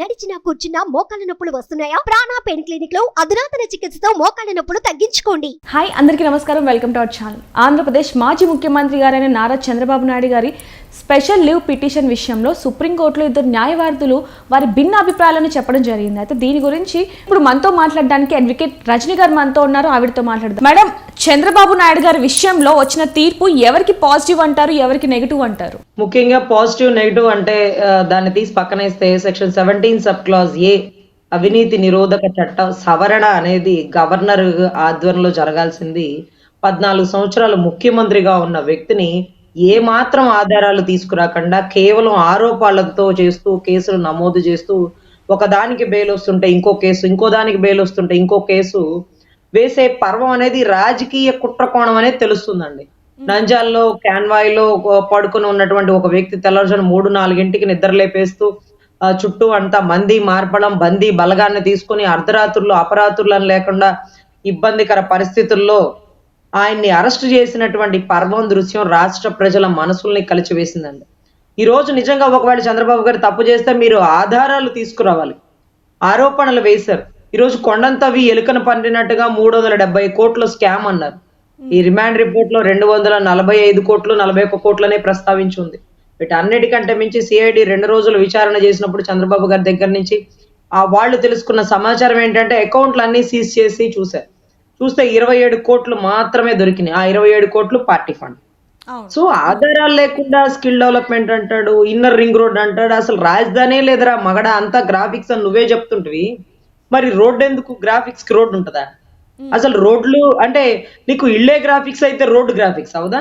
నడిచినా కూర్చున్నా మోకాళ్ళ నొప్పులు వస్తున్నాయా? ప్రాణా పెయిన్ క్లినిక్లో అధునాతన చికిత్సతో మోకాళ్ళ నొప్పులు తగ్గించుకోండి. హాయ్ అందరికీ నమస్కారం. Welcome to our channel. Andhra Pradesh మాజీ ముఖ్యమంత్రి గారైన నారా చంద్రబాబు నాయుడు గారి స్పెషల్ లీవ్ పిటిషన్ విషయంలో సుప్రీంకోర్టులో ఇద్దరు న్యాయవాదులు వారి భిన్న అభిప్రాయాలను చెప్పడం జరిగింది. అయితే దీని గురించి ఇప్పుడు మనతో మాట్లాడడానికి అడ్వకేట్ రజనీ గారు మనతో ఉన్నారు. ఆవిడతో మాట్లాడదాం. మేడం చంద్రబాబు నాయుడు గారి విషయంలో వచ్చిన తీర్పు ఎవరికి పాజిటివ్ అంటారు? ఎవరికి నెగిటివ్ అంటారు? ముఖ్యంగా పాజిటివ్ నెగిటివ్ అంటే దాన్ని తీసి పక్కనేస్తే section seventeen sub clause A అవినీతి నిరోధక చట్టం సవరణ అనేది గవర్నర్ ఆధ్వర్యంలో జరగాల్సింది. పద్నాలుగు సంవత్సరాలు ముఖ్యమంత్రిగా ఉన్న వ్యక్తిని ఏ మాత్రం ఆధారాలు తీసుకురాకుండా కేవలం ఆరోపణలతో చేస్తూ కేసులు నమోదు చేస్తూ ఒక దానికి బెయిల్ వస్తుంటే ఇంకో కేసు ఇంకో దానికి బెయిల్ వస్తుంటే ఇంకో కేసు వేసే పర్వం అనేది రాజకీయ కుట్రకోణం అనేది తెలుస్తుందండి. నంజాల్లో క్యాన్వాయ్లో పడుకుని ఉన్నటువంటి ఒక వ్యక్తి తెల్లవారుజాము మూడు నాలుగింటికి నిద్ర లేపేస్తూ చుట్టూ అంతా మంది మార్పడం బందీ బలగాన్ని తీసుకుని అర్ధరాత్రులు అపరాత్రులను లేకుండా ఇబ్బందికర పరిస్థితుల్లో ఆయన్ని అరెస్ట్ చేసినటువంటి పర్వం దృశ్యం రాష్ట్ర ప్రజల మనసుల్ని కలిచివేసిందండి. ఈ రోజు నిజంగా ఒకవేళ చంద్రబాబు గారు తప్పు చేస్తే మీరు ఆధారాలు తీసుకురావాలి. ఆరోపణలు వేశారు. ఈరోజు కొండంతవి ఎలుకను పండినట్టుగా మూడు వందల డెబ్బై కోట్ల స్కామ్ అన్నారు. ఈ రిమాండ్ రిపోర్ట్లో రెండు వందల నలభై ఐదు కోట్లు నలభై ఒక్క కోట్లనే ప్రస్తావించి ఉంది వీటన్నిటికంటే మించి సిఐడి రెండు రోజులు విచారణ చేసినప్పుడు చంద్రబాబు గారి దగ్గర నుంచి ఆ వాళ్ళు తెలుసుకున్న సమాచారం ఏంటంటే అకౌంట్లు అన్ని సీజ్ చేసి చూశారు. చూస్తే ఇరవై ఏడు కోట్లు మాత్రమే దొరికినాయి. ఆ ఇరవై ఏడు కోట్లు పార్టీ ఫండ్. సో ఆధారాలు లేకుండా స్కిల్ డెవలప్మెంట్ అంటాడు ఇన్నర్ రింగ్ రోడ్ అంటాడు అసలు రాజధానే లేదురా మగడ అంతా గ్రాఫిక్స్ అని నువ్వే చెప్తుంటివి. మరి రోడ్ ఎందుకు గ్రాఫిక్స్కి రోడ్ ఉంటుందా? అసలు రోడ్లు అంటే నీకు ఇళ్ళే గ్రాఫిక్స్ అయితే రోడ్ గ్రాఫిక్స్ అవుదా?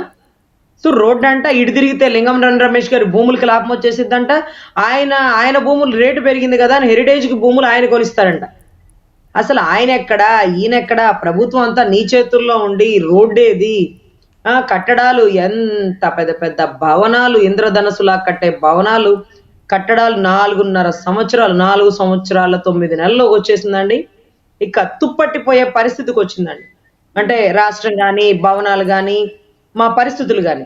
సో రోడ్ అంట ఇటు తిరిగితే లింగం రన్ రమేష్ గారి భూములకి లాభం వచ్చేసిద్దంట ఆయన ఆయన భూములు రేటు పెరిగింది కదా అని హెరిటేజ్కి భూములు ఆయన కొనిస్తారంట. అసలు ఆయన ఎక్కడా ఈయన ఎక్కడా ప్రభుత్వం అంతా నీ చేతుల్లో ఉండి రోడ్డేది? కట్టడాలు ఎంత పెద్ద పెద్ద భవనాలు ఇంద్రధనసులా కట్టే భవనాలు? కట్టడాలు నాలుగున్నర సంవత్సరాలు నాలుగు సంవత్సరాల తొమ్మిది నెలలు వచ్చేసిందండి. ఇక తుప్పట్టిపోయే పరిస్థితికి వచ్చిందండి అంటే రాష్ట్రం కానీ భవనాలు కానీ మా పరిస్థితులు కానీ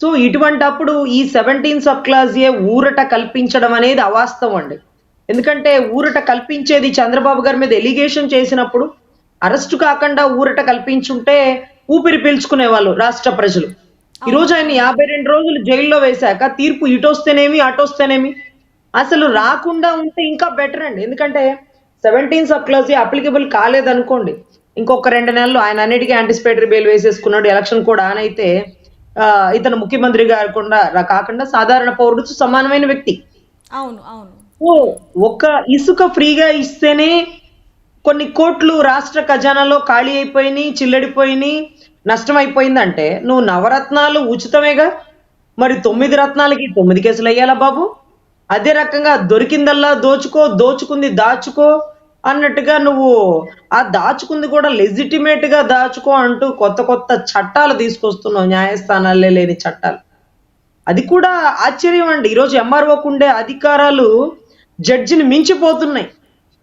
సో ఇటువంటి అప్పుడు ఈ సెవెంటీన్ సబ్ క్లాస్ ఏ ఊరట కల్పించడం అనేది అవాస్తవం అండి. ఎందుకంటే ఊరట కల్పించేది చంద్రబాబు గారి మీద ఎలిగేషన్ చేసినప్పుడు అరెస్టు కాకుండా ఊరట కల్పించుంటే ఊపిరి పీల్చుకునే వాళ్ళు రాష్ట్ర ప్రజలు. ఈ రోజు ఆయన యాభై రెండు రోజులు జైల్లో వేశాక తీర్పు ఇటొస్తేనేమి అటొస్తేనేమి? అసలు రాకుండా ఉంటే ఇంకా బెటర్ అండి. ఎందుకంటే సెవెంటీన్ సబ్ క్లాస్ అప్లికబుల్ కాలేదనుకోండి ఇంకొక రెండు నెలలు ఆయన అన్నిటికీ యాంటిసిపేటరీ బెయిల్ వేసేసుకున్నాడు ఎలక్షన్ కూడా ఆన్ అయితే ఇతను ముఖ్యమంత్రి కాకుండా కాకుండా సాధారణ పౌరుడు సమానమైన వ్యక్తి. అవును అవును. ఒక ఇసుక ఫ్రీగా ఇస్తేనే కొన్ని కోట్లు రాష్ట్ర ఖజానాలో ఖాళీ అయిపోయినాయి చిల్లడిపోయినాయి నష్టం అయిపోయిందంటే నువ్వు నవరత్నాలు ఉచితమేగా? మరి తొమ్మిది రత్నాలకి తొమ్మిది కేసులు అయ్యాలా బాబు? అదే రకంగా దొరికిందల్లా దోచుకో దోచుకుంది దాచుకో అన్నట్టుగా నువ్వు ఆ దాచుకుంది కూడా లెజిటిమేట్గా దాచుకో అంటూ కొత్త కొత్త చట్టాలు తీసుకొస్తున్నావు. న్యాయస్థానాలే లేని చట్టాలు. అది కూడా ఆశ్చర్యం అండి. ఈరోజు ఎంఆర్ఓకు ఉండే అధికారాలు జడ్జిని మించిపోతున్నాయి.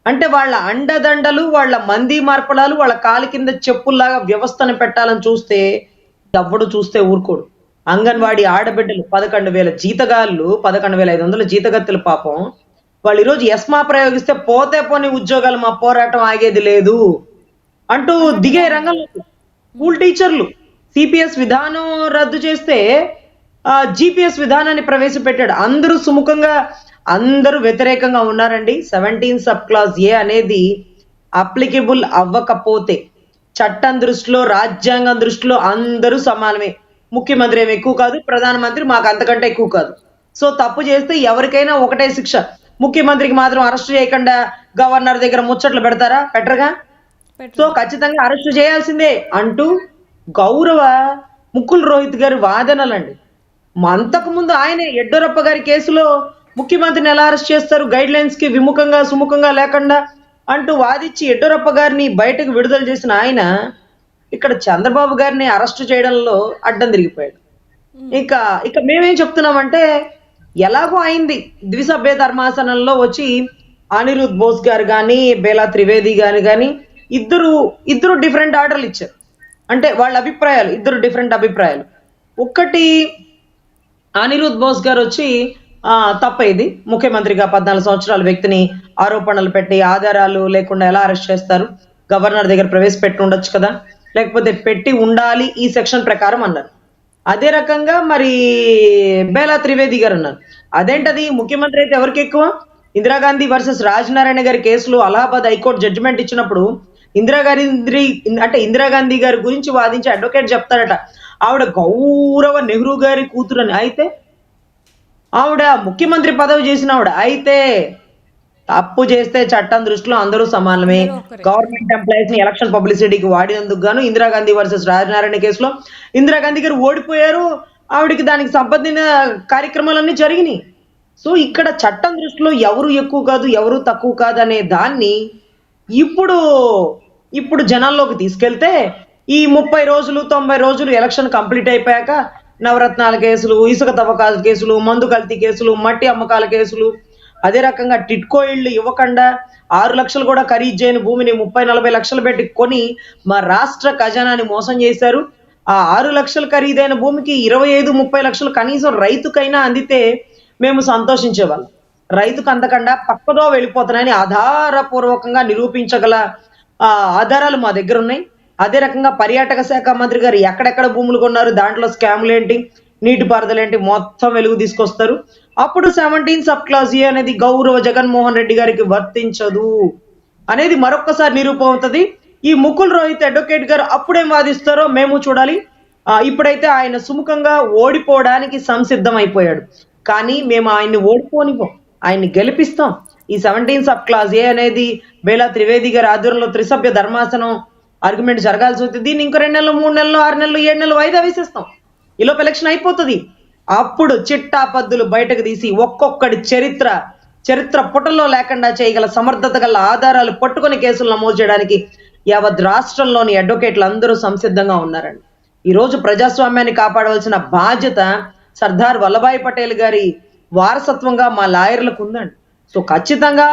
అంటే వాళ్ళ అండదండలు వాళ్ళ మంది మార్పడాలు వాళ్ళ కాలి కింద చెప్పుల్లాగా వ్యవస్థను పెట్టాలని చూస్తే ఎవ్వడు చూస్తే ఊరుకోడు. అంగన్వాడీ ఆడబిడ్డలు పదకొండు వేల జీతగాళ్ళు పదకొండు వేల ఐదు వందల జీతగత్తులు పాపం. వాళ్ళు ఈరోజు ఎస్మా ప్రయోగిస్తే పోతే పోని ఉద్యోగాలు మా పోరాటం ఆగేది లేదు అంటూ దిగే రంగంలో స్కూల్ టీచర్లు సిపిఎస్ విధానం రద్దు చేస్తే జిపిఎస్ విధానాన్ని ప్రవేశపెట్టాడు. అందరూ సుముఖంగా అందరూ వ్యతిరేకంగా ఉన్నారండి. సెవెంటీన్ సబ్ క్లాస్ ఏ అనేది అప్లికబుల్ అవ్వకపోతే చట్టం దృష్టిలో రాజ్యాంగం దృష్టిలో అందరూ సమానమే. ముఖ్యమంత్రి ఏమి ఎక్కువ కాదు ప్రధానమంత్రి మాకు అంతకంటే ఎక్కువ కాదు. సో తప్పు చేస్తే ఎవరికైనా ఒకటే శిక్ష. ముఖ్యమంత్రికి మాత్రం అరెస్ట్ చేయకుండా గవర్నర్ దగ్గర ముచ్చట్లు పెడతారా? పెట్టరుగా? సో ఖచ్చితంగా అరెస్ట్ చేయాల్సిందే అంటూ గౌరవ ముక్కుల్ రోహిత్ గారి వాదనలండి. అంతకు ముందు ఆయనే యడ్యూరప్ప గారి కేసులో ముఖ్యమంత్రిని ఎలా అరెస్ట్ చేస్తారు? గైడ్ లైన్స్కి విముఖంగా సుముఖంగా లేకుండా అంటూ వాదించి యడ్యూరప్ప గారిని బయటకు విడుదల చేసిన ఆయన ఇక్కడ చంద్రబాబు గారిని అరెస్ట్ చేయడంలో అడ్డం తిరిగిపోయాడు. ఇక ఇక మేమేం చెప్తున్నామంటే ఎలాగో అయింది ద్విసభ్య ధర్మాసనంలో వచ్చి అనిరుద్ బోస్ గారు కానీ బేలా త్రివేది గారు కానీ ఇద్దరు ఇద్దరు డిఫరెంట్ ఆర్డర్లు ఇచ్చారు. అంటే వాళ్ళ అభిప్రాయాలు ఇద్దరు డిఫరెంట్ అభిప్రాయాలు. ఒక్కటి అనిరుద్ బోస్ గారు వచ్చి తప్ప ఇది ముఖ్యమంత్రిగా పద్నాలుగు సంవత్సరాల వ్యక్తిని ఆరోపణలు పెట్టి ఆధారాలు లేకుండా ఎలా అరెస్ట్ చేస్తారు? గవర్నర్ దగ్గర ప్రవేశపెట్టి ఉండొచ్చు కదా. లేకపోతే పెట్టి ఉండాలి ఈ సెక్షన్ ప్రకారం అన్నారు. అదే రకంగా మరి బేలా త్రివేది గారు అన్నారు. అదేంటది? ముఖ్యమంత్రి అయితే ఎవరికి ఎక్కువ? ఇందిరాగాంధీ వర్సెస్ రాజనారాయణ గారి కేసులో అలహాబాద్ హైకోర్టు జడ్జిమెంట్ ఇచ్చినప్పుడు ఇందిరాగాంధీ అంటే ఇందిరాగాంధీ గారి గురించి వాదించి అడ్వకేట్ చెప్తారట. ఆవిడ గౌరవ నెహ్రూ గారి కూతురని. అయితే ఆవిడ ముఖ్యమంత్రి పదవి చేసిన ఆవిడ. అయితే తప్పు చేస్తే చట్టం దృష్టిలో అందరూ సమానమే. గవర్నమెంట్ ఎంప్లాయీస్ని ఎలక్షన్ పబ్లిసిటీకి వాడినందుకు గాను ఇందిరాగాంధీ వర్సెస్ రాజనారాయణ కేసులో ఇందిరాగాంధీ గారు ఓడిపోయారు. ఆవిడకి దానికి సంబంధించిన కార్యక్రమాలన్నీ జరిగినాయి. సో ఇక్కడ చట్టం దృష్టిలో ఎవరు ఎక్కువ కాదు ఎవరు తక్కువ కాదు అనే దాన్ని ఇప్పుడు ఇప్పుడు జనాల్లోకి తీసుకెళ్తే ఈ ముప్పై రోజులు తొంభై రోజులు ఎలక్షన్ కంప్లీట్ అయిపోయాక నవరత్నాల కేసులు ఇసుక తవ్వకాల కేసులు మందు కల్తీ కేసులు మట్టి అమ్మకాల కేసులు. అదే రకంగా టిట్కో ఇళ్ళు ఇవ్వకుండా ఆరు లక్షలు కూడా ఖరీదు చేయని భూమిని ముప్పై నలభై లక్షలు పెట్టి కొని మా రాష్ట్ర ఖజానాని మోసం చేశారు. ఆ ఆరు లక్షలు ఖరీదైన భూమికి ఇరవై ఐదు ముప్పై లక్షలు కనీసం రైతుకైనా అందితే మేము సంతోషించేవాళ్ళం. రైతుకు అందకుండా పక్కదో వెళ్ళిపోతున్నాయని ఆధారపూర్వకంగా నిరూపించగల ఆధారాలు మా దగ్గర ఉన్నాయి. అదే రకంగా పర్యాటక శాఖ మంత్రి గారు ఎక్కడెక్కడ భూములు కొన్నారు దాంట్లో స్కాములు ఏంటి నీటిపారుదల ఏంటి మొత్తం వెలుగు తీసుకొస్తారు. అప్పుడు సెవెంటీన్ సబ్ క్లాస్ ఏ అనేది గౌరవ జగన్మోహన్ రెడ్డి గారికి వర్తించదు అనేది మరొక్కసారి నిరూపం అవుతుంది. ఈ ముకుల్ రోహిత్ అడ్వకేట్ గారు అప్పుడేం వాదిస్తారో మేము చూడాలి. ఆ, ఇప్పుడైతే ఆయన సుముఖంగా ఓడిపోవడానికి సంసిద్ధం అయిపోయాడు కానీ మేము ఆయన్ని ఓడిపోనివ్వం ఆయన్ని గెలిపిస్తాం. ఈ సెవెంటీన్ సబ్ క్లాస్ ఏ అనేది బేలా త్రివేది గారి ఆధ్వర్యంలో త్రిసభ్య ధర్మాసనం ఆర్గ్యుమెంట్ జరగాల్సి వస్తుంది దీన్ని ఇంకో రెండు నెలలు మూడు నెలలు ఆరు నెలలు ఏడు నెలలు వాయిదా వేసేస్తాం. ఈలోపు ఎలక్షన్ అయిపోతుంది. అప్పుడు చిట్టా పద్దులు బయటకు తీసి ఒక్కొక్కడి చరిత్ర చరిత్ర పుటల్లో లేకుండా చేయగల సమర్థత గల ఆధారాలు పట్టుకొని కేసులు నమోదు చేయడానికి యావత్ రాష్ట్రంలోని అడ్వకేట్లు అందరూ సంసిద్ధంగా ఉన్నారండి. ఈ రోజు ప్రజాస్వామ్యాన్ని కాపాడవలసిన బాధ్యత సర్దార్ వల్లభాయ్ పటేల్ గారి వారసత్వంగా మా లాయర్లకు ఉందండి. సో ఖచ్చితంగా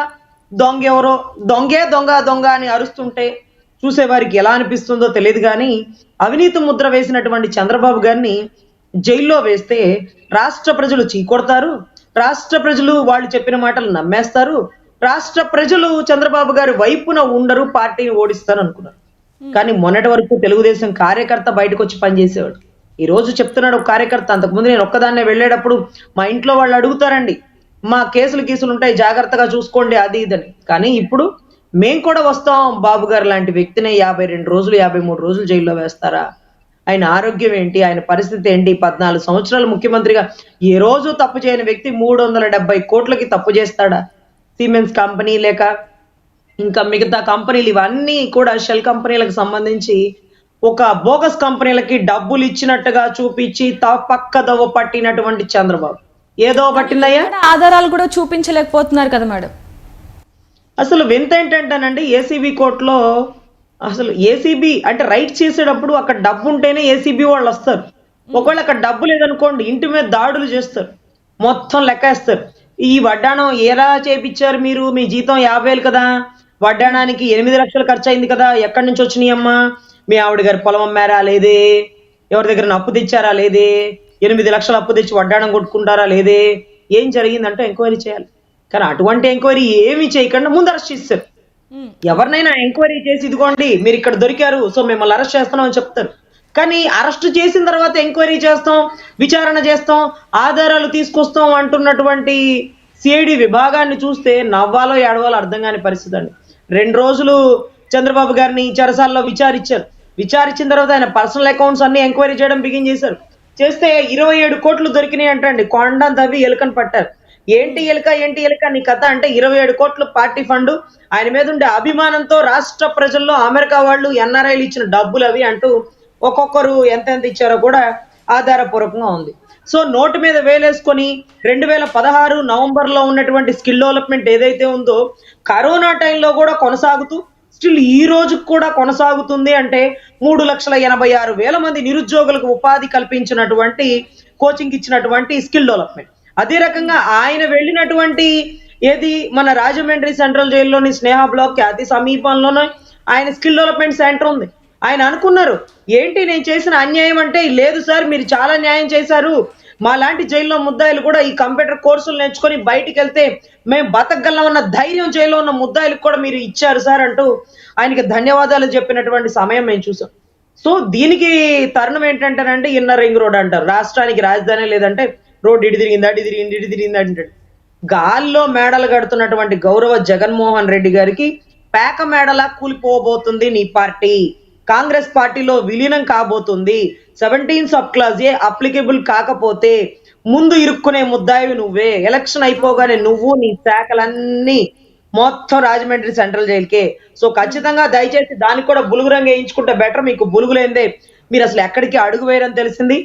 దొంగ ఎవరో దొంగే దొంగ దొంగ అని అరుస్తుంటే చూసేవారికి ఎలా అనిపిస్తుందో తెలియదు కానీ అవినీతి ముద్ర వేసినటువంటి చంద్రబాబు గారిని జైల్లో వేస్తే రాష్ట్ర ప్రజలు చీకొడతారు రాష్ట్ర ప్రజలు వాళ్ళు చెప్పిన మాటలు నమ్మేస్తారు రాష్ట్ర ప్రజలు చంద్రబాబు గారి వైపున ఉండరు పార్టీని ఓడిస్తారు అనుకున్నారు. కానీ మొన్నటి వరకు తెలుగుదేశం కార్యకర్త బయటకు వచ్చి పనిచేసేవాడు. ఈ రోజు చెప్తున్నాడు ఒక కార్యకర్త అంతకుముందు నేను ఒక్కదాన్నే వెళ్ళేటప్పుడు మా ఇంట్లో వాళ్ళు అడుగుతారండి మా కేసులు కేసులు ఉంటాయి జాగ్రత్తగా చూసుకోండి అది ఇదని. కానీ ఇప్పుడు మేం కూడా వస్తాం. బాబు గారు లాంటి వ్యక్తినే యాభై రెండు రోజులు యాభై మూడు రోజులు జైల్లో వేస్తారా? ఆయన ఆరోగ్యం ఏంటి? ఆయన పరిస్థితి ఏంటి? పద్నాలుగు సంవత్సరాలు ముఖ్యమంత్రిగా ఏ రోజు తప్పు చేయని వ్యక్తి మూడు వందల డెబ్బై కోట్లకి తప్పు చేస్తాడా? సిమెంట్స్ కంపెనీ లేక ఇంకా మిగతా కంపెనీలు ఇవన్నీ కూడా షెల్ కంపెనీలకు సంబంధించి ఒక బోగస్ కంపెనీలకి డబ్బులు ఇచ్చినట్టుగా చూపించి పక్క దవ్వ పట్టినటువంటి చంద్రబాబు. ఏదో పట్టిందయ్యా ఆధారాలు కూడా చూపించలేకపోతున్నారు కదా మేడం. అసలు వింత ఏంటంటేనండి ఏసీబీ కోర్టులో అసలు ఏసీబీ అంటే రైట్ చేసేటప్పుడు అక్కడ డబ్బు ఉంటేనే ఏసీబీ వాళ్ళు వస్తారు. ఒకవేళ అక్కడ డబ్బు లేదనుకోండి ఇంటి మీద దాడులు చేస్తారు. మొత్తం లెక్కేస్తారు. ఈ వడ్డాణం ఎలా చేపించారు మీరు? మీ జీతం యాభై వేలు కదా. వడ్డాణానికి ఎనిమిది లక్షలు ఖర్చు అయింది కదా. ఎక్కడి నుంచి వచ్చినాయి అమ్మా మీ ఆవిడ గారి పొలం అమ్మారా లేదే? ఎవరి దగ్గర అప్పు తెచ్చారా లేదే? ఎనిమిది లక్షలు అప్పు తెచ్చి వడ్డాణం కొట్టుకుంటారా లేదే? ఏం జరిగిందంటే ఎంక్వైరీ చేయాలి. కానీ అటువంటి ఎంక్వైరీ ఏమీ చేయకుండా ముందు అరెస్ట్ చేస్తారు ఎవరినైనా ఎంక్వైరీ చేసి ఇదిగోండి మీరు ఇక్కడ దొరికారు సో మిమ్మల్ని అరెస్ట్ చేస్తున్నాం అని చెప్తారు. కానీ అరెస్ట్ చేసిన తర్వాత ఎంక్వైరీ చేస్తాం విచారణ చేస్తాం ఆధారాలు తీసుకొస్తాం అంటున్నటువంటి సిఐడి విభాగాన్ని చూస్తే నవ్వాలో ఏడవాలో అర్థం కాని పరిస్థితి అండి. రెండు రోజులు చంద్రబాబు గారిని చెరసాల్లో విచారించారు. విచారించిన తర్వాత ఆయన పర్సనల్ అకౌంట్స్ అన్ని ఎంక్వైరీ చేయడం బిగిన్ చేశారు. చేస్తే ఇరవై ఏడు కోట్లు దొరికినాయి అంటండి. కొండ తవ్వి ఎలుకని పట్టారు. ఏంటి ఎలుక ఏంటి ఎలుక నీ కథ అంటే ఇరవై ఏడు కోట్లు పార్టీ ఫండ్. ఆయన మీద ఉండే అభిమానంతో రాష్ట్ర ప్రజల్లో అమెరికా వాళ్ళు ఎన్ఆర్ఐలు ఇచ్చిన డబ్బులు అవి అంటూ ఒక్కొక్కరు ఎంత ఎంత ఇచ్చారో కూడా ఆధారపూర్వకంగా ఉంది. సో నోటు మీద వేలేసుకొని రెండు వేల పదహారు నవంబర్లో ఉన్నటువంటి స్కిల్ డెవలప్మెంట్ ఏదైతే ఉందో కరోనా టైంలో కూడా కొనసాగుతూ స్టిల్ ఈ రోజు కూడా కొనసాగుతుంది అంటే మూడు లక్షల ఎనభై ఆరు వేల మంది నిరుద్యోగులకు ఉపాధి కల్పించినటువంటి కోచింగ్ ఇచ్చినటువంటి స్కిల్ డెవలప్మెంట్. అదే రకంగా ఆయన వెళ్ళినటువంటి ఏది మన రాజమండ్రి సెంట్రల్ జైల్లోని స్నేహ బ్లాక్కి అతి సమీపంలోనే ఆయన స్కిల్ డెవలప్మెంట్ సెంటర్ ఉంది. ఆయన అనుకున్నారు ఏంటి నేను చేసిన అన్యాయం అంటే లేదు సార్ మీరు చాలా న్యాయం చేశారు. మా లాంటి జైల్లో ముద్దాయిలు కూడా ఈ కంప్యూటర్ కోర్సులు నేర్చుకొని బయటికి వెళ్తే మేము బతకగలమన్న ధైర్యం జైల్లో ఉన్న ముద్దాయిలకు కూడా మీరు ఇచ్చారు సార్ అంటూ ఆయనకి ధన్యవాదాలు చెప్పినటువంటి సమయం మేము చూసాం. సో దీనికి తరుణం ఏంటంటేనంటే ఇన్నర్ రింగ్ రోడ్ అంటారు. రాష్ట్రానికి రాజధాని లేదంటే రోడ్ ఇటు తిరిగింది అడి తిరిగింది ఇటు తిరిగింది అంటాడు. గాల్లో మేడలు కడుతున్నటువంటి గౌరవ జగన్మోహన్ రెడ్డి గారికి పేక మేడలా కూలిపోబోతుంది నీ పార్టీ. కాంగ్రెస్ పార్టీలో విలీనం కాబోతుంది. Seventeen sub clause A applicable కాకపోతే ముందు ఇరుక్కునే ముద్దాయి నువ్వే. ఎలక్షన్ అయిపోగానే నువ్వు నీ శాఖలన్నీ మొత్తం రాజమండ్రి సెంట్రల్ జైలుకే. సో ఖచ్చితంగా దయచేసి దానికి కూడా బులుగు రంగు వేయించుకుంటే బెటర్. మీకు బులుగులేందే మీరు అసలు ఎక్కడికి అడుగు వేయరని తెలిసింది?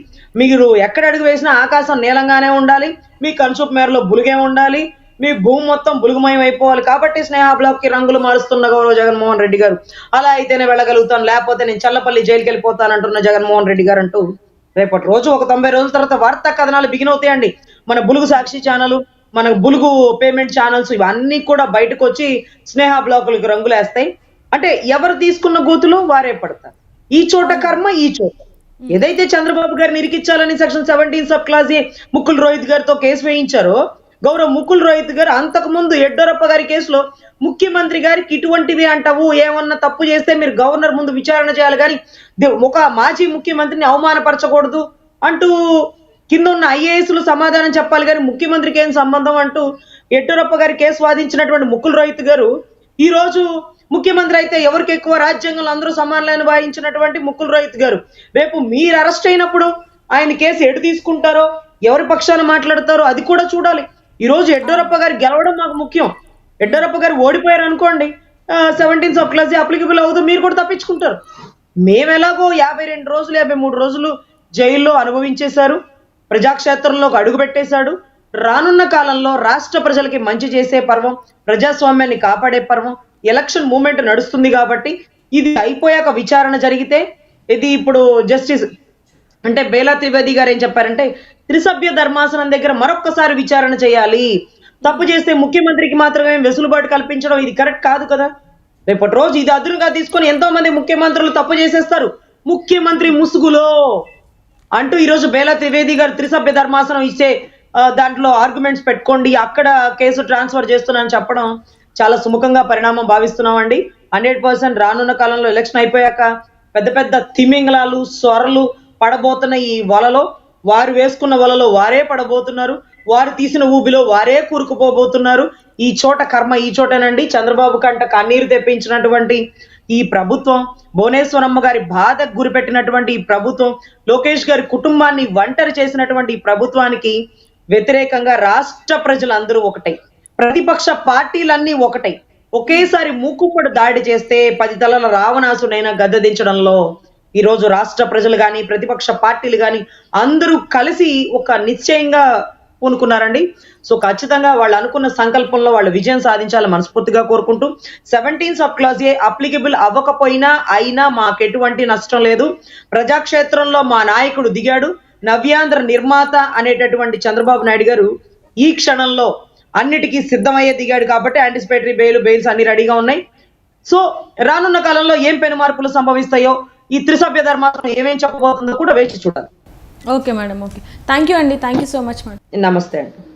మీరు ఎక్కడ అడుగు వేసినా ఆకాశం నీలంగానే ఉండాలి మీ కన్సూప్ మేరలో బులుగే ఉండాలి మీ భూమి మొత్తం బులుగుమయం అయిపోవాలి కాబట్టి స్నేహ బ్లాక్కి రంగులు మారుస్తున్న గౌరవ జగన్మోహన్ రెడ్డి గారు. అలా అయితేనే వెళ్ళగలుగుతాను లేకపోతే నేను చల్లపల్లి జైలుకి వెళ్ళిపోతానంటున్న జగన్మోహన్ రెడ్డి గారు అంటూ రేపటి రోజు ఒక తొంభై రోజుల తర్వాత వార్తా కథనాలు బిగిన్ అవుతాయండి. మన బులుగు సాక్షి ఛానల్ మన బులుగు పేమెంట్ ఛానల్స్ ఇవన్నీ కూడా బయటకు వచ్చి స్నేహ బ్లాకులకు రంగులేస్తాయి. అంటే ఎవరు తీసుకున్న గూతులు వారే పడతారు. ఈ చోట కర్మ ఈ చోట. ఏదైతే చంద్రబాబు గారిని ఇరికిచ్చాలని section seventeen sub clause A Mukul Rohit గారితో కేసు వేయించారో గౌరవ్ ముకుల్ రోహిత్ గారు అంతకు ముందు యడ్యూరప్ప గారి కేసులో ముఖ్యమంత్రి గారికి ఇటువంటివి అంటావు ఏమన్నా తప్పు చేస్తే మీరు గవర్నర్ ముందు విచారణ చేయాలి కానీ ఒక మాజీ ముఖ్యమంత్రిని అవమానపరచకూడదు అంటూ కింద ఉన్న ఐఏఎస్లు సమాధానం చెప్పాలి కానీ ముఖ్యమంత్రికి ఏం సంబంధం అంటూ యడ్యూరప్ప గారి కేసు వాదించినటువంటి ముకుల్ రోహిత్ గారు ఈ రోజు ముఖ్యమంత్రి అయితే ఎవరికి ఎక్కువ రాజ్యాంగంలో అందరూ సమానాలను వాయించినటువంటి ముకుల్ రోహిత్ గారు. రేపు మీరు అరెస్ట్ అయినప్పుడు ఆయన కేసు ఎటు తీసుకుంటారో ఎవరి పక్షాన మాట్లాడతారో అది కూడా చూడాలి. ఈ రోజు యడ్యూరప్ప గారు గెలవడం మాకు ముఖ్యం. యడ్యూరప్ప గారు ఓడిపోయారు అనుకోండి సెవెంటీన్ సబ్ క్లాస్ అప్లికబుల్ అవ్వదు మీరు కూడా తప్పించుకుంటారు. మేము ఎలాగో యాభై రెండు రోజులు యాభై మూడు రోజులు జైల్లో అనుభవించేశారు ప్రజాక్షేత్రంలోకి అడుగు పెట్టేశాడు. రానున్న కాలంలో రాష్ట్ర ప్రజలకి మంచి చేసే పర్వం ప్రజాస్వామ్యాన్ని కాపాడే పర్వం ఎలక్షన్ మూమెంట్ నడుస్తుంది కాబట్టి ఇది అయిపోయాక విచారణ జరిగితే ఇది ఇప్పుడు జస్టిస్ అంటే బేలా త్రివేది గారు ఏం చెప్పారంటే త్రిసభ్య ధర్మాసనం దగ్గర మరొక్కసారి విచారణ చేయాలి. తప్పు చేస్తే ముఖ్యమంత్రికి మాత్రమే వెసులుబాటు కల్పించడం ఇది కరెక్ట్ కాదు కదా? రేపటి రోజు ఇది అదునుగా తీసుకొని ఎంతో మంది ముఖ్యమంత్రులు తప్పు చేసేస్తారు. ముఖ్యమంత్రి ముసుగులో. అంటూ ఈరోజు బేలా త్రివేది గారు త్రిసభ్య ధర్మాసనం ఇచ్చే దాంట్లో ఆర్గ్యుమెంట్స్ పెట్టుకోండి అక్కడ కేసు ట్రాన్స్ఫర్ చేస్తున్నానని చెప్పడం చాలా సుముఖంగా పరిణామం భావిస్తున్నామండి. హండ్రెడ్ పర్సెంట్ రానున్న కాలంలో ఎలక్షన్ అయిపోయాక పెద్ద పెద్ద తిమింగలాలు స్వరలు పడబోతున్న ఈ వలలో వారు వేసుకున్న వలలో వారే పడబోతున్నారు. వారు తీసిన ఊబిలో వారే కూరుకుపోబోతున్నారు. ఈ చోట కర్మ ఈ చోటనండి. చంద్రబాబు కంట కన్నీరు తెప్పించినటువంటి ఈ ప్రభుత్వం భువనేశ్వరమ్మ గారి బాధకు గురిపెట్టినటువంటి ఈ ప్రభుత్వం లోకేష్ గారి కుటుంబాన్ని ఒంటరి చేసినటువంటి ఈ ప్రభుత్వానికి వ్యతిరేకంగా రాష్ట్ర ప్రజలందరూ ఒకటై. ప్రతిపక్ష పార్టీలన్నీ ఒకటై. ఒకేసారి మూకుమ్మడి దాడి చేస్తే పది తలల రావణాసునైనా గద్దెదించడంలో ఈ రోజు రాష్ట్ర ప్రజలు కానీ ప్రతిపక్ష పార్టీలు కానీ అందరూ కలిసి ఒక నిశ్చయంగా పూనుకున్నారండి. సో ఖచ్చితంగా వాళ్ళు అనుకున్న సంకల్పంలో వాళ్ళు విజయం సాధించాలని మనస్ఫూర్తిగా కోరుకుంటూ seventeen sub clause A applicable అవ్వకపోయినా అయినా మాకు ఎటువంటి నష్టం లేదు. ప్రజాక్షేత్రంలో మా నాయకుడు దిగాడు. నవ్యాంధ్ర నిర్మాత అనేటటువంటి చంద్రబాబు నాయుడు గారు ఈ క్షణంలో అన్నిటికీ సిద్ధమయ్యే దిగాడు కాబట్టి యాంటిసిపేటరీ బెయిల్ బెయిల్స్ అన్ని రెడీగా ఉన్నాయి. సో రానున్న కాలంలో ఏం పెను మార్పులు సంభవిస్తాయో ఈ త్రిసభ్య ధర్మాసనం ఏమేం చెప్పబోతుందో కూడా వేచి చూడాలి. Okay madam okay thank you అండి thank you so much madam namaste అండి.